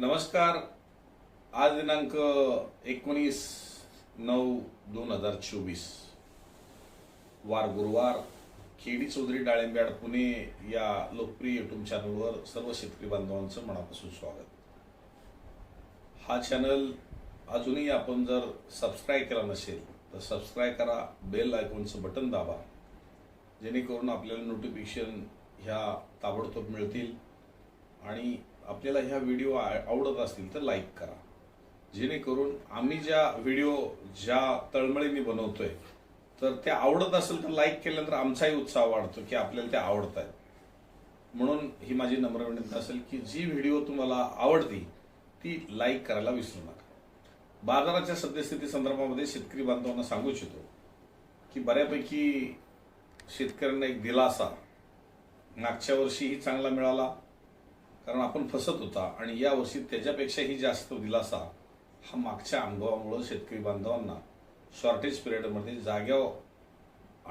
नमस्कार. आज दिनांक एकोणीस नऊ दोन हजार चोवीस. वार गुरुवार खेडी चौधरी डाळिंब्याड पुणे या लोकप्रिय युट्यूब चॅनलवर सर्व शेतकरी बांधवांचं मनापासून स्वागत. हा चॅनल अजूनही आपण जर सबस्क्राईब केला नसेल तर सबस्क्राईब करा बेल आयकॉनचं बटन दाबा. जेणेकरून आपल्याला नोटिफिकेशन ह्या ताबडतोब मिळतील. आणि आपल्याला ह्या व्हिडिओ आ- आवडत असतील तर लाईक करा. जेणेकरून आम्ही ज्या व्हिडिओ ज्या तळमळीने बनवतोय तर त्या आवडत असेल तर लाईक केल्यानंतर आमचाही उत्साह वाढतो की आपल्याला त्या आवडत आहेत म्हणून ही माझी नम्र विनंती असेल की जी व्हिडिओ तुम्हाला आवडती ती लाईक करायला विसरू नका. बाजाराच्या सद्यस्थिती संदर्भामध्ये शेतकरी बांधवांना सांगू इच्छितो की बऱ्यापैकी शेतकऱ्यांना एक दिलासा मागच्या वर्षीही चांगला मिळाला कारण आपण फसत होता आणि यावर्षी त्याच्यापेक्षाही जास्त दिलासा हा मागच्या अनुभवामुळे शेतकरी बांधवांना. शॉर्टेज पिरियडमध्ये जाग्या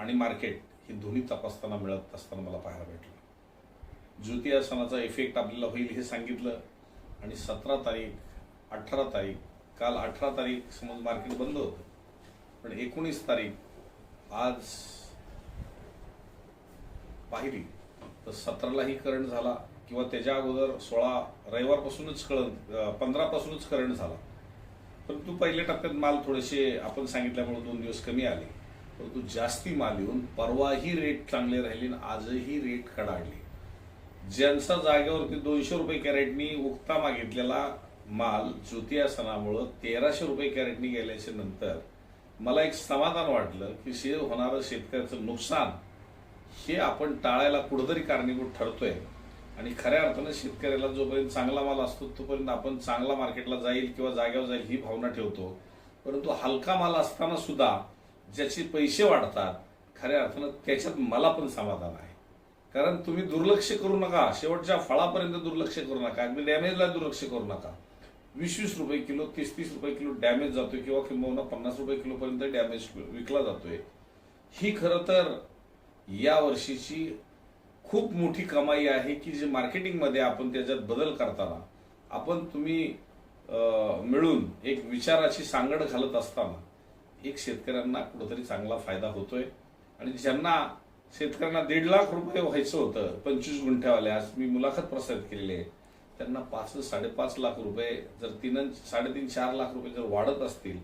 आणि मार्केट ही दोन्ही तपासताना मिळत असताना मला पाहायला भेटलं. ज्योतिया सणाचा इफेक्ट आपल्याला होईल हे सांगितलं आणि सतरा तारीख अठरा तारीख काल अठरा तारीख समज मार्केट बंद होतं. पण एकोणीस तारीख आज पाहिली. तर सतरालाही करंट झाला. किंवा त्याच्या अगोदर सोळा रविवारपासूनच कळण पंधरापासूनच करंट झाला. परंतु पहिल्या टप्प्यात माल थोडेसे आपण सांगितल्यामुळे दोन दिवस कमी आले. परंतु जास्ती माल येऊन परवाही रेट चांगले राहिले आणि आजही रेट कडाडले ज्यांचा जागेवरती दोनशे रुपये कॅरेटनी उक्ता मागितलेला माल ज्योतिया सणामुळं तेराशे रुपये कॅरेटनी गेल्याच्यानंतर मला एक समाधान वाटलं की शे होणारं शेतकऱ्याचं नुकसान हे आपण टाळायला कुठंतरी कारणीभूत ठरतोय. आणि खऱ्या अर्थानं शेतकऱ्याला जोपर्यंत चांगला माल असतो तोपर्यंत आपण चांगला मार्केटला जाईल किंवा जाग्यावर जाईल ही भावना ठेवतो. परंतु हलका माल असताना सुद्धा ज्याचे पैसे वाढतात खऱ्या अर्थानं त्याच्यात मला पण समाधान आहे. कारण तुम्ही दुर्लक्ष करू नका. शेवटच्या फळापर्यंत दुर्लक्ष करू नका. अगदी डॅमेजला दुर्लक्ष करू नका. वीस वीस रुपये किलो तीस तीस रुपये किलो डॅमेज जातोय किंवा किंबहुना पन्नास रुपये किलोपर्यंत डॅमेज विकला जातोय. ही खरं तर या वर्षीची खूप मोठी कमाई आहे की जे मार्केटिंगमध्ये आपण त्याच्यात बदल करताना आपण तुम्ही मिळून एक विचाराची सांगड घालत असताना एक शेतकऱ्यांना कुठंतरी चांगला फायदा होतोय. आणि ज्यांना शेतकऱ्यांना दीड लाख रुपये व्हायचं होतं पंचवीस गुंठ्यावाल्यास आज मी मुलाखत प्रसारित केलेली आहे त्यांना पाच साडेपाच लाख रुपये जर तीन साडेतीन चार लाख रुपये जर वाढत असतील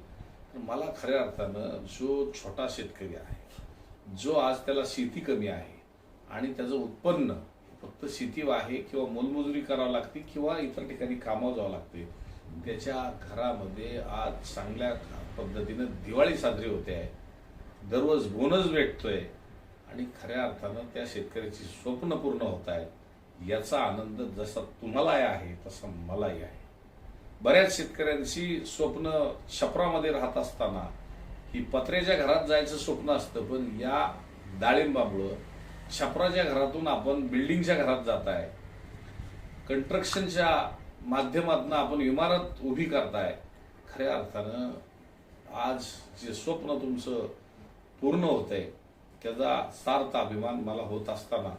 तर मला खऱ्या अर्थानं जो छोटा शेतकरी आहे जो आज त्याला शेती कमी आहे आणि त्याचं उत्पन्न फक्त शेती आहे किंवा मोलमजुरी करावं लागते किंवा इतर ठिकाणी कामावर जावं लागते. त्याच्या घरामध्ये आज चांगल्या पद्धतीनं दिवाळी साजरी होते आहे. दररोज बोनस भेटतोय. आणि खऱ्या अर्थानं त्या शेतकऱ्याची स्वप्न पूर्ण होत आहेत याचा आनंद जसा तुम्हालाही आहे तसा मलाही आहे. बऱ्याच शेतकऱ्यांची स्वप्न छपरामध्ये राहत असताना ही पत्र्याच्या घरात जायचं स्वप्न असतं पण या डाळिंबामुळं छपराच्या घरातून आपण बिल्डिंगच्या घरात जात आहे कन्स्ट्रक्शनच्या माध्यमातून आपण इमारत उभी करताय. खऱ्या अर्थानं आज जे स्वप्न तुमचं पूर्ण होत आहे त्याचा सार्थ अभिमान मला होत असताना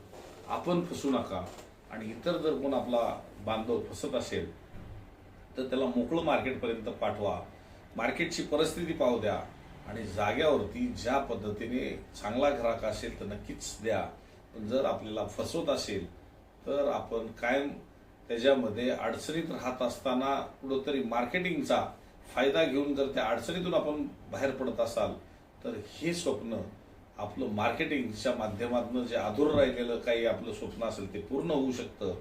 आपण फसू नका. आणि इतर जर कोण आपला बांधव फसत असेल तर त्याला मोकळं मार्केटपर्यंत पाठवा. मार्केटची परिस्थिती पाहू द्या. आणि जाग्यावरती ज्या पद्धतीने चांगला ग्राहक असेल तर नक्कीच द्या. जर आपल्याला फसवत असेल तर आपण कायम त्याच्यामध्ये अडचणीत राहत असताना कुठंतरी मार्केटिंगचा फायदा घेऊन जर त्या अडचणीतून आपण बाहेर पडत असाल तर हे स्वप्न आपलं मार्केटिंगच्या माध्यमातून जे अधूर राहिलेलं काही आपलं स्वप्न असेल ते पूर्ण होऊ शकतं.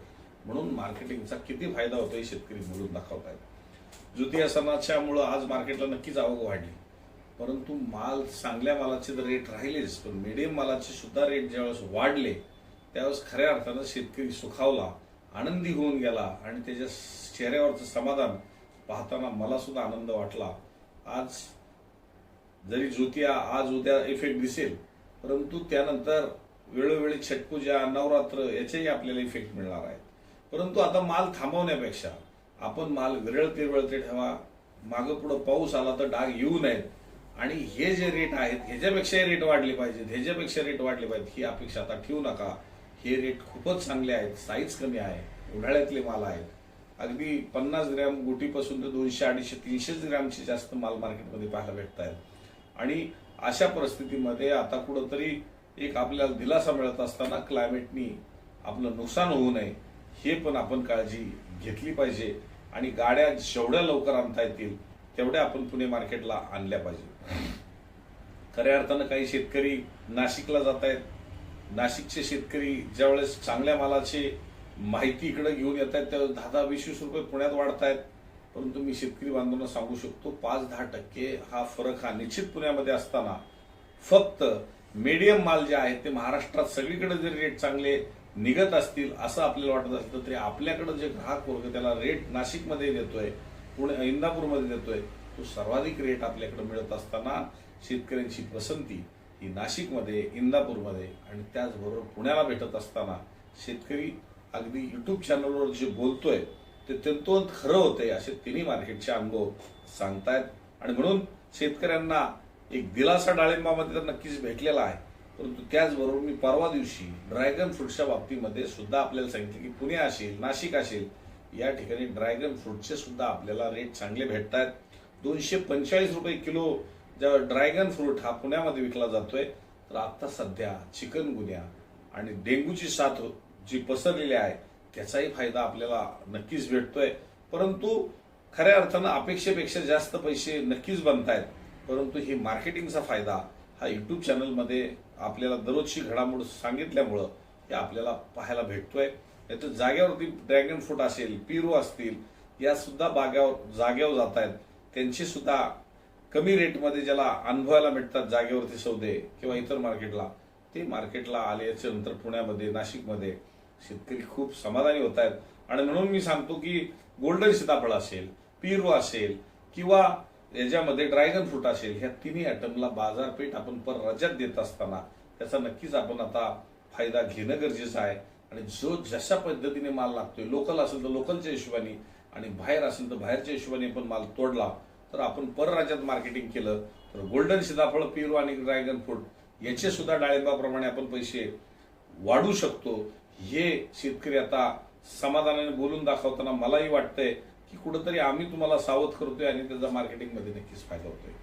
म्हणून मार्केटिंगचा किती फायदा होतो हे शेतकरी बोलून दाखवत आहेत ज्योतिया सणाच्यामुळं आज मार्केटला नक्कीच आवक वाढली. परंतु माल चांगल्या मालाचे तर रेट राहिलेच पण मिडियम मालाचे सुद्धा रेट ज्यावेळेस वाढले त्यावेळेस खऱ्या अर्थानं शेतकरी सुखावला आनंदी होऊन गेला आणि त्याच्या चेहऱ्यावरचं समाधान पाहताना मला सुद्धा आनंद वाटला. आज जरी ज्योतिया आज उद्या इफेक्ट दिसेल परंतु त्यानंतर वेळोवेळी छटपूजा नवरात्र याचेही आपल्याला इफेक्ट मिळणार आहेत. परंतु आता माल थांबवण्यापेक्षा आपण माल विरळते ते ठेवा मागं पुढं पाऊस आला तर डाग येऊ नयेत. आणि हे जे रेट आहेत ह्याच्यापेक्षा रेट वाढले पाहिजेत ह्याच्यापेक्षा रेट वाढले पाहिजेत ही अपेक्षा आता ठेवू नका. हे रेट खूपच चांगले आहेत साईज कमी आहे उन्हाळ्यातले माल आहेत. अगदी पन्नास ग्रॅम गुटीपासून तर दोनशे अडीचशे तीनशेच ग्रॅमचे जास्त माल मार्केटमध्ये पाहायला भेटत आहेत आणि अशा परिस्थितीमध्ये आता कुठंतरी एक आपल्याला दिलासा मिळत असताना क्लायमेटनी आपलं नुकसान होऊ नये हे पण आपण काळजी घेतली पाहिजे. आणि गाड्या जेवढ्या लवकर आणता येतील तेवढ्या आपण पुणे मार्केटला आणल्या पाहिजे खऱ्या अर्थानं काही शेतकरी नाशिकला जात आहेत नाशिकचे शेतकरी ज्यावेळेस चांगल्या मालाची माहिती इकडे घेऊन येत आहेत त्यावेळेस दहा दहा वीस वीस रुपये पुण्यात वाढतायत. परंतु मी शेतकरी बांधवांना सांगू शकतो पाच दहा टक्के हा फरक हा निश्चित पुण्यामध्ये असताना फक्त मीडियम माल जे आहे ते महाराष्ट्रात सगळीकडे जरी रेट चांगले निघत असतील असं आपल्याला वाटत असलं तरी आपल्याकडे जे ग्राहक वर्ग त्याला रेट नाशिकमध्ये देतोय पुणे इंदापूरमध्ये देतोय तो सर्वाधिक रेट आपल्याकडे मिळत असताना शेतकऱ्यांची पसंती ही नाशिकमध्ये इंदापूरमध्ये आणि त्याचबरोबर पुण्याला भेटत असताना शेतकरी अगदी यूट्यूब चॅनलवर जे बोलतोय ते तंतोतंत खरं होतंय असे तिन्ही मार्केटचे अनुभव सांगतायत. आणि म्हणून शेतकऱ्यांना एक दिलासा डाळिंबामध्ये तर नक्कीच भेटलेला आहे. परंतु त्याचबरोबर मी परवा दिवशी ड्रॅगन फ्रूटच्या बाबतीमध्ये सुद्धा आपल्याला सांगितलं की पुणे असेल नाशिक असेल या ठिकाणी ड्रॅगन फ्रूटचे सुद्धा आपल्याला रेट चांगले भेटत आहेत दोनशे पंचेचाळीस रुपये किलो ज्या ड्रॅगन फ्रूट हा पुण्यामध्ये विकला जातोय तर आता सध्या चिकन गुन्ह्या आणि डेंग्यूची साथ जी पसरलेली आहे त्याचाही फायदा आपल्याला नक्कीच भेटतोय. परंतु खऱ्या अर्थानं अपेक्षेपेक्षा जास्त पैसे नक्कीच बनतायत. परंतु ही मार्केटिंगचा फायदा हा युट्यूब चॅनलमध्ये आपल्याला दररोजची घडामोड सांगितल्यामुळं हे आपल्याला पाहायला भेटतोय. तर जाग्यावरती ड्रॅगन फ्रूट असेल पिरू असतील या सुद्धा बाग्यावर जाग्यावर जात आहेत त्यांची सुद्धा कमी रेटमध्ये ज्याला अनुभवायला मिळतात जागेवरती सौदे किंवा इतर मार्केटला ते मार्केटला आल्याच्यानंतर पुण्यामध्ये नाशिकमध्ये शेतकरी खूप समाधानी होत आहेत. आणि म्हणून मी सांगतो की गोल्डन सीताफळ असेल पिरू असेल किंवा याच्यामध्ये ड्रॅगन फ्रूट असेल ह्या तिन्ही आयटमला बाजारपेठ आपण पर रजत देत असताना त्याचा नक्कीच आपण आता फायदा घेणं गरजेचं आहे. आणि जो जशा पद्धतीने माल लागतोय लोकल असेल तर लोकलच्या हिशोबाने आणि बाहेर असेल तर बाहेरच्या हिशोबाने पण माल तोडला तर आपण परराज्यात मार्केटिंग केलं तर गोल्डन सीताफळ पेरू आणि ड्रॅगन फ्रूट याचे सुद्धा डाळिंबाप्रमाणे आपण पैसे वाढू शकतो. हे शेतकरी आता समाधानाने बोलून दाखवताना मलाही वाटतंय की कुठंतरी आम्ही तुम्हाला सावध करतोय आणि त्याचा मार्केटिंगमध्ये नक्कीच फायदा होतोय.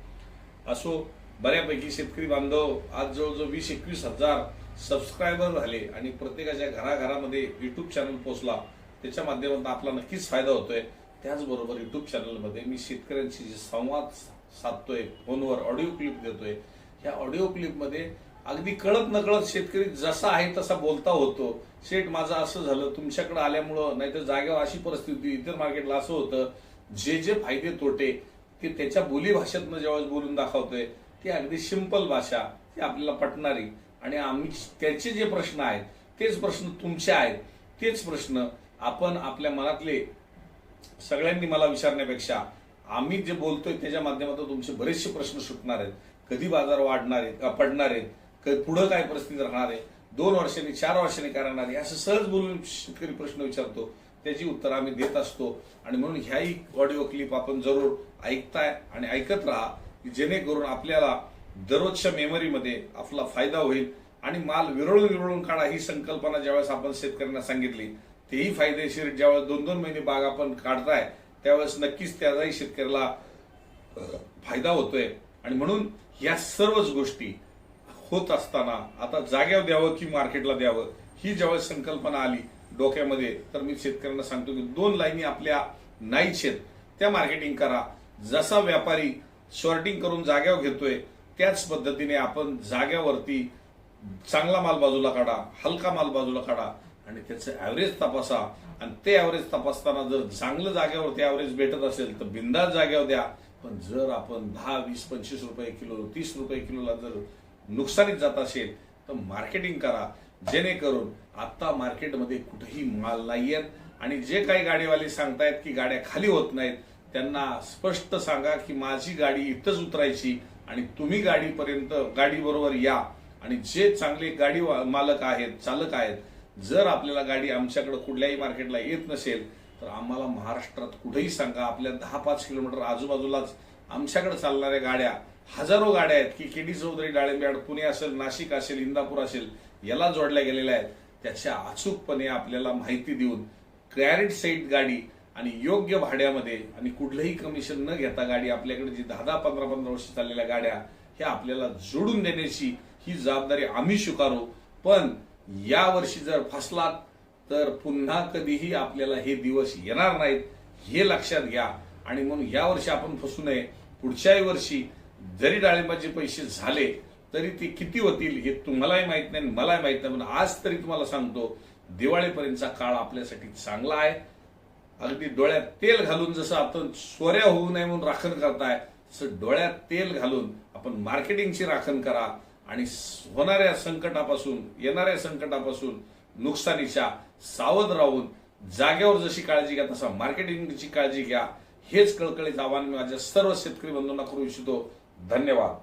असो बऱ्यापैकी शेतकरी बांधव आज जवळजवळ वीस एकवीस हजार सबस्क्रायबर झाले आणि प्रत्येकाच्या घराघरामध्ये युट्यूब चॅनल पोहोचला. त्याच्या माध्यमातून आपला नक्कीच फायदा होतोय. त्याचबरोबर युट्यूब चॅनलमध्ये मी शेतकऱ्यांशी जे संवाद साधतोय फोनवर ऑडिओ क्लिप देतोय ह्या ऑडिओ क्लिपमध्ये अगदी कळत नकळत शेतकरी जसा आहे तसा बोलता होतो. शेठ माझं असं झालं तुमच्याकडे आल्यामुळं नाहीतर जागेवर अशी परिस्थिती इतर मार्केटला असं होतं जे जे फायदे तोटे ते त्याच्या बोली भाषेतनं जेव्हा बोलून दाखवतोय ती अगदी सिंपल भाषा ती आपल्याला पटणारी. आणि आम्ही त्याचे जे प्रश्न आहेत तेच प्रश्न तुमचे आहेत तेच प्रश्न आपण आपल्या मनातले सगळ्यांनी मला विचारण्यापेक्षा आम्ही जे बोलतोय त्याच्या माध्यमातून तुमचे बरेचसे प्रश्न सुटणार आहेत. कधी बाजार वाढणार आहेत का पडणार आहेत क- पुढं काय परिस्थिती राहणार आहे दोन वर्षांनी चार वर्षांनी काय राहणार आहे असं सहज बोलून शेतकरी प्रश्न विचारतो. त्याची उत्तरं आम्ही देत असतो. आणि म्हणून ह्याही ऑडिओ क्लिप आपण जरूर ऐकताय आणि ऐकत राहा की जेणेकरून आपल्याला दररोजच्या मेमरीमध्ये आपला फायदा होईल आणि माल विरळून विरळून काढा ही संकल्पना ज्यावेळेस आपण शेतकऱ्यांना सांगितली तेही फायदेशीर ज्यावेळेस दोन दोन महिने बाग आपण काढताय त्यावेळेस नक्कीच त्याचाही शेतकऱ्याला फायदा होतोय. आणि म्हणून या सर्वच गोष्टी होत असताना आता जाग्यावर द्यावं की मार्केटला द्यावं ही ज्यावेळेस संकल्पना आली डोक्यामध्ये तर मी शेतकऱ्यांना सांगतो की दोन लाईनी आपल्या नाहीच आहेत त्या मार्केटिंग करा. जसा व्यापारी शॉर्टिंग करून जाग्यावर घेतोय त्याच पद्धतीने आपण जाग्यावरती चांगला माल बाजूला काढा हलका माल बाजूला काढा. आणि त्याचं ॲव्हरेज तपासा. आणि ते ॲव्हरेज तपासताना जर चांगलं जागेवरती ॲव्हरेज भेटत असेल तर बिंदास जाग्यावर द्या. पण जर आपण दहा वीस पंचवीस रुपये किलो तीस रुपये किलोला जर नुकसानीत जात असेल तर मार्केटिंग करा. जेणेकरून आत्ता मार्केटमध्ये कुठेही माल नाही आहेत आणि जे काही गाडीवाले सांगतायत की गाड्या खाली होत नाहीत त्यांना स्पष्ट सांगा की माझी गाडी इथंच उतरायची आणि तुम्ही गाडीपर्यंत गाडीबरोबर या. आणि जे चांगले गाडी वा- मालक आहेत चालक आहेत जर आपल्याला गाडी आमच्याकडे कुठल्याही मार्केटला येत नसेल तर आम्हाला महाराष्ट्रात कुठेही सांगा आपल्या दहा पाच किलोमीटर आजूबाजूलाच आमच्याकडे चालणाऱ्या गाड्या हजारो गाड्या आहेत की केडी चौधरी डाळिंबयाड पुणे असेल नाशिक असेल इंदापूर असेल याला जोडल्या गेलेल्या आहेत. त्याच्या अचूकपणे आपल्याला माहिती देऊन क्लॅरिट सेट गाडी आणि योग्य भाड्यामध्ये आणि कुठलंही कमिशन न घेता गाडी आपल्याकडे जी दहा दहा पंधरा पंधरा वर्ष चाललेल्या गाड्या ह्या आपल्याला जोडून देण्याची ही जबाबदारी आम्ही स्वीकारू. पण या वर्षी जर फसलात तर पुन्हा कधीही आपल्याला हे दिवस येणार नाहीत हे लक्षात घ्या. आणि म्हणून या वर्षी आपण फसू नये. पुढच्याही वर्षी जरी डाळिंबाचे पैसे झाले तरी ते किती होतील हे तुम्हालाही माहीत नाही आणि मलाही माहीत नाही. म्हणून आज तरी तुम्हाला सांगतो दिवाळीपर्यंतचा काळ आपल्यासाठी चांगला आहे. अगदी डोळ्यात तेल घालून जसं आपण सोऱ्या होऊ नये म्हणून राखण करताय तसं डोळ्यात तेल घालून आपण मार्केटिंगची राखण करा. आणि होणाऱ्या संकटापासून येणाऱ्या संकटापासून नुकसानीच्या सावध राहून जागेवर जशी काळजी घ्या तसा मार्केटिंगची काळजी घ्या. हेच कळकळीत आव्हान मी माझ्या सर्व शेतकरी बंधूंना करू इच्छितो. धन्यवाद.